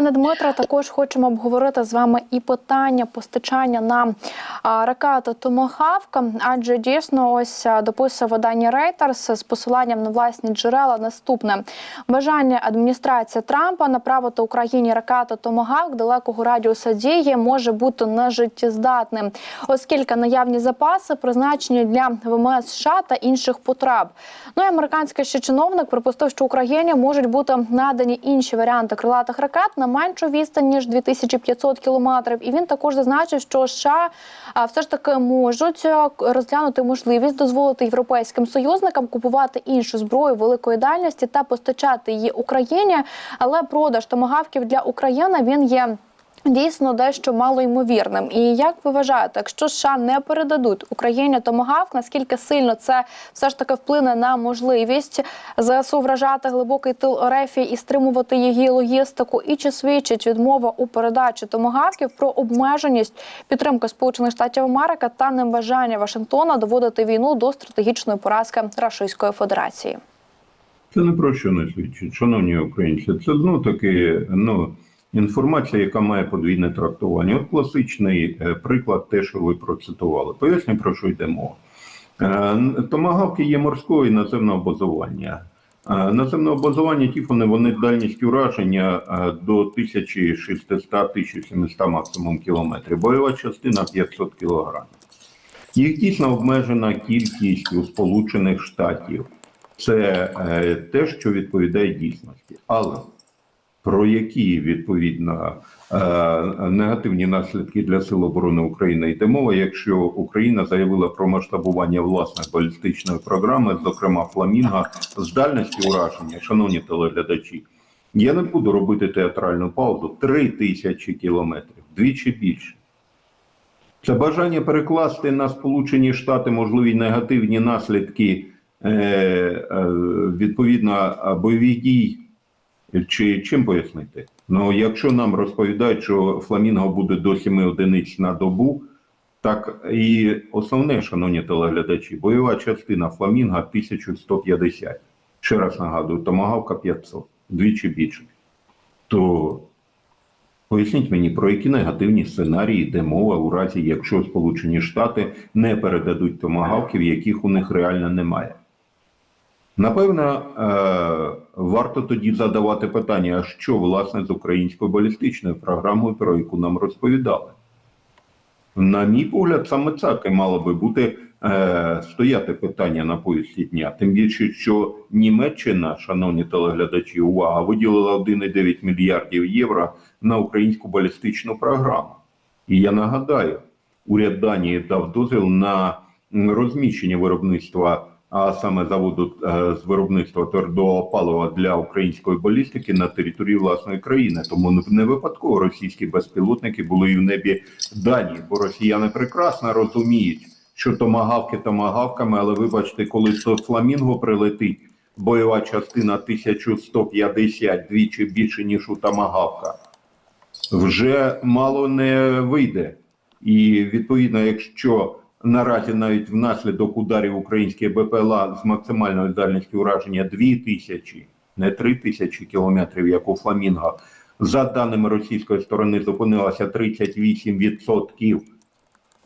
Пане Дмитро, також хочемо обговорити з вами і питання постачання нам ракети Томагавка, адже дійсно ось а, дописує видання Reuters з посиланням на власні джерела наступне бажання адміністрації Трампа направити Україні ракету Томагавк далекого радіуса дії може бути нежиттєздатним, оскільки наявні запаси призначені для ВМС США та інших потреб. Ну і американський ще чиновник припустив, що Україні можуть бути надані інші варіанти крилатих ракет на меншу відстань ніж 2500 кілометрів. І він також зазначив, що США все ж таки можуть е, розглянути можливість дозволити європейським союзникам купувати іншу зброю великої дальності та постачати її Україні. Але продаж томагавків для України він є. Дійсно, дещо малоймовірним. І як ви вважаєте, якщо США не передадуть Україні томагавк, наскільки сильно це все ж таки вплине на можливість ЗСУ вражати глибокий тил Орефії і стримувати її логістику? І чи свідчить відмова у передачі томагавків про обмеженість підтримки Сполучених Штатів Америки та небажання Вашингтона доводити війну до стратегічної поразки Російської Федерації? Це не про що не свідчить, шановні українці. Це знов таки ну, інформація, яка має подвійне трактування. От класичний е, приклад, те, що ви процитували. Поясню, про що йде мова. Е, Томагавки є морського і наземного базування. Е, Наземного базування тіфони вони дальність ураження е, до 1600-1700 максимум кілометрів. Бойова частина 500 кілограмів. Їх дійсно обмежена кількість у Сполучених Штатів. Це те, що відповідає дійсності. Але про які відповідно е, негативні наслідки для Сил оборони України йде мова, якщо Україна заявила про масштабування власної балістичної програми, зокрема Фламінга, з дальності ураження, шановні телеглядачі, я не буду робити театральну паузу. Три тисячі кілометрів, двічі більше. Це бажання перекласти на Сполучені Штати можливі негативні наслідки е, е, відповідно бойових дій. Чи чим пояснити? Ну, якщо нам розповідають, що фламінго буде до 7 одиниць на добу, так і основне, шановні телеглядачі, бойова частина фламінга 1150. Ще раз нагадую, томагавка 500, двічі більше. То Поясніть мені, про які негативні сценарії йде мова у разі, якщо Сполучені Штати не передадуть томагавків, яких у них реально немає. Напевно, е, варто тоді задавати питання, а що власне з українською балістичною програмою, про яку нам розповідали. На мій погляд, саме так і мало би бути е, стояти питання на поясі дня. Тим більше, що Німеччина, шановні телеглядачі, увага, виділила 1,9 мільярдів євро на українську балістичну програму. І я нагадаю, уряд Данії дав дозвіл на розміщення виробництва, а саме заводу е, з виробництва твердого палива для української балістики на території власної країни. Тому не випадково російські безпілотники були і в небі Данії, бо росіяни прекрасно розуміють, що томагавки томагавками, але вибачте, коли то фламінго прилетить, бойова частина 1150 двічі більше ніж у томагавка вже мало не вийде. І відповідно, якщо наразі навіть внаслідок ударів українські БПЛА з максимальною дальністю ураження 2000, не 3000 кілометрів, як у Фламінго, за даними російської сторони, зупинилося 38%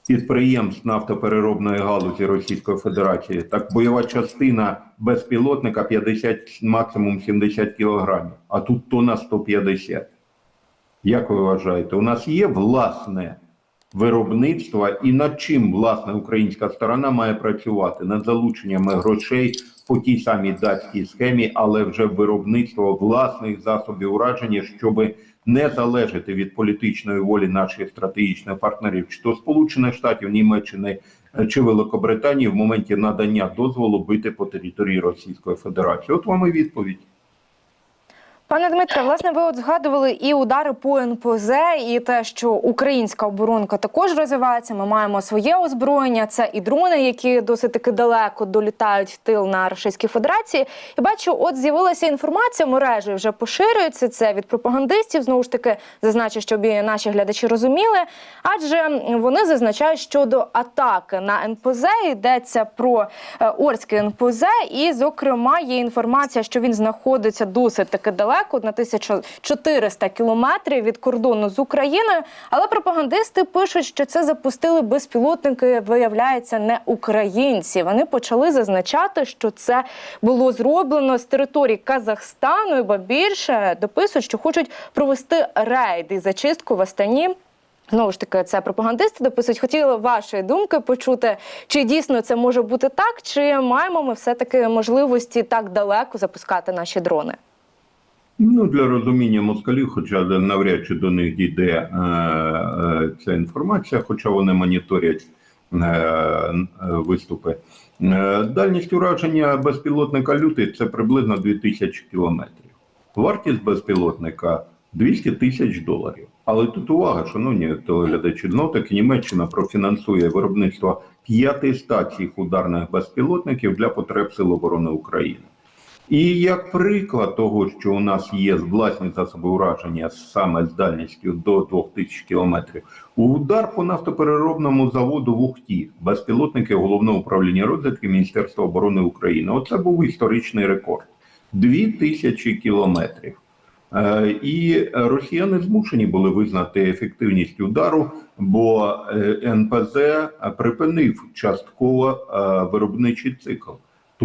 підприємств нафтопереробної галузі Російської Федерації, так бойова частина безпілотника 50, максимум 70 кілограмів, а тут тонна 150. Як ви вважаєте, у нас є власне виробництво і над чим власне українська сторона має працювати над залученнями грошей по тій самій датській схемі, але вже виробництво власних засобів ураження, щоб не залежати від політичної волі наших стратегічних партнерів, чи то Сполучених Штатів, Німеччини е, чи Великобританії в моменті надання дозволу бити по території Російської Федерації. От вам і відповідь. Пане Дмитре, власне, ви от згадували і удари по НПЗ, і те, що українська оборонка також розвивається. Ми маємо своє озброєння. Це і дрони, які досить таки далеко долітають в тил на Російській Федерації. І бачу, от з'явилася інформація, мережі вже поширюється. Це від пропагандистів. Знову ж таки, зазначу, щоб і наші глядачі розуміли. Адже вони зазначають щодо атаки на НПЗ. Йдеться про е, Орський НПЗ, і, зокрема, є інформація, що він знаходиться досить таки далеко далеко, на 1400 кілометрів від кордону з Україною. Але пропагандисти пишуть, що це запустили безпілотники, виявляється, не українці. Вони почали зазначати, що це було зроблено з території Казахстану, і ба більше дописують, що хочуть провести рейд і зачистку в Астані. Знову ж таки, це пропагандисти дописують. Хотіли вашої думки почути, чи дійсно це може бути так, чи маємо ми все-таки можливості так далеко запускати наші дрони? Ну, для розуміння москалів, хоча навряд чи до них дійде е, е, ця інформація, хоча вони моніторять е, е, виступи. Е, дальність ураження безпілотника лютий це приблизно 2000 кілометрів. Вартість безпілотника 200 тисяч доларів. Але тут увага, шановні телеглядачі, знов таки Німеччина профінансує виробництво п'яти стацій ударних безпілотників для потреб Сил оборони України. І як приклад того, що у нас є власні засоби ураження саме з дальністю до 2000 кілометрів, удар по нафтопереробному заводу в Ухті, безпілотники головного управління розвідки Міністерства оборони України. Оце був історичний рекорд 2000 кілометрів. Е, І росіяни змушені були визнати ефективність удару, бо е, НПЗ припинив частково е, виробничий цикл.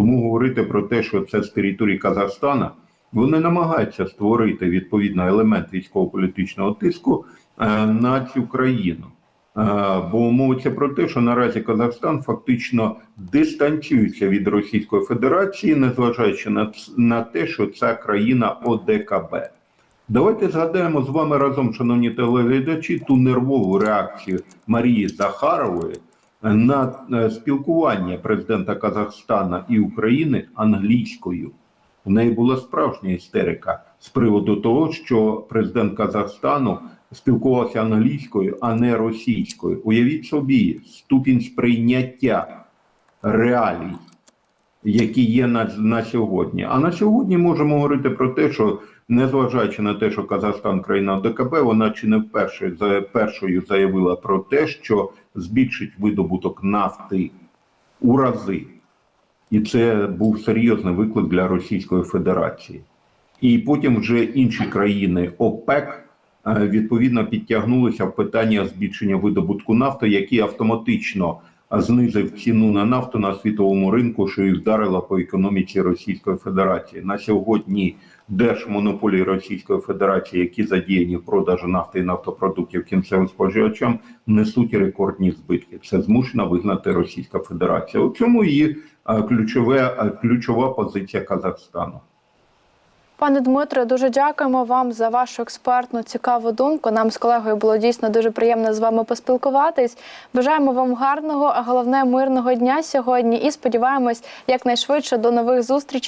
Тому говорити про те, що це з території Казахстана, вони намагаються створити відповідно елемент військово-політичного тиску е, на цю країну. Е, Бо мовиться про те, що наразі Казахстан фактично дистанціюється від Російської Федерації, незважаючи на, те, що ця країна ОДКБ. Давайте згадаємо з вами разом, шановні телеглядачі, ту нервову реакцію Марії Захарової на е, спілкування президента Казахстана і України англійською. У неї була справжня істерика з приводу того, що президент Казахстану спілкувався англійською, а не російською. Уявіть собі ступінь сприйняття реалій, які є на, на сьогодні. А на сьогодні можемо говорити про те, що незважаючи на те, що Казахстан країна ОДКБ, вона чи не вперше за першою заявила про те, що збільшить видобуток нафти у рази. І це був серйозний виклик для Російської Федерації. І потім вже інші країни ОПЕК е, відповідно підтягнулися в питання збільшення видобутку нафти, які автоматично знизив ціну на нафту на світовому ринку, що і вдарило по економіці Російської Федерації. На сьогодні держмонополії Російської Федерації, які задіяні в продажу нафти і нафтопродуктів кінцевим споживачам, несуть рекордні збитки. Це змушена визнати Російська Федерація. У цьому її е, ключове, е, ключова позиція Казахстану. Пане Дмитре, дуже дякуємо вам за вашу експертну цікаву думку. Нам з колегою було дійсно дуже приємно з вами поспілкуватись. Бажаємо вам гарного, а головне мирного дня сьогодні. І сподіваємось, якнайшвидше до нових зустрічей.